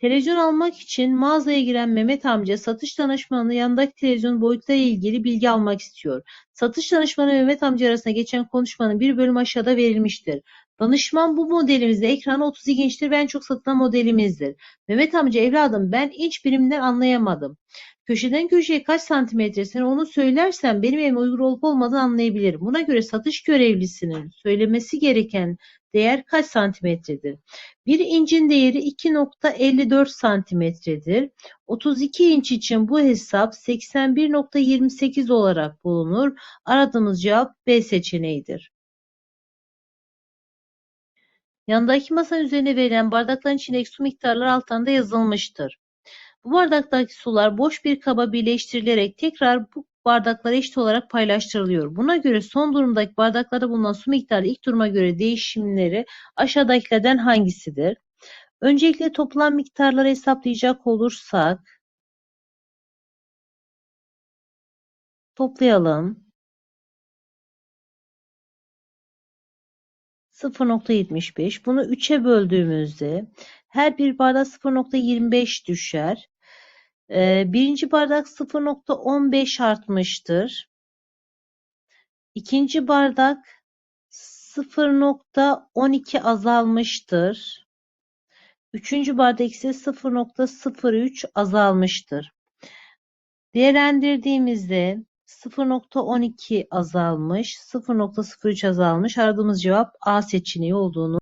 Televizyon almak için mağazaya giren Mehmet amca satış danışmanının yanındaki televizyonun boyutlarıyla ilgili bilgi almak istiyor. Satış danışmanı Mehmet amca arasında geçen konuşmanın bir bölümü aşağıda verilmiştir. Danışman bu modelimizde ekranı 32 inçtir ve en çok satılan modelimizdir. Mehmet amca evladım ben inç biriminden anlayamadım. Köşeden köşeye kaç santimetresin onu söylersen benim evime uygun olup olmadığını anlayabilirim. Buna göre satış görevlisinin söylemesi gereken değer kaç santimetredir? Bir incin değeri 2.54 santimetredir. 32 inç için bu hesap 81.28 olarak bulunur. Aradığımız cevap B seçeneğidir. Yandaki masanın üzerine verilen bardakların içindeki su miktarları altında yazılmıştır. Bu bardaktaki sular boş bir kaba birleştirilerek tekrar bu bardaklara eşit olarak paylaştırılıyor. Buna göre son durumdaki bardaklarda bulunan su miktarı ilk duruma göre değişimleri aşağıdakilerden hangisidir? Öncelikle toplam miktarları hesaplayacak olursak toplayalım. 0.75 bunu 3'e böldüğümüzde her bir bardak 0.25 düşer. Ee, birinci bardak 0.15 artmıştır. İkinci bardak 0.12 azalmıştır. Üçüncü bardak ise 0.03 azalmıştır. Değerlendirdiğimizde 0.12 azalmış, 0.03 azalmış. Aradığımız cevap A seçeneği olduğunu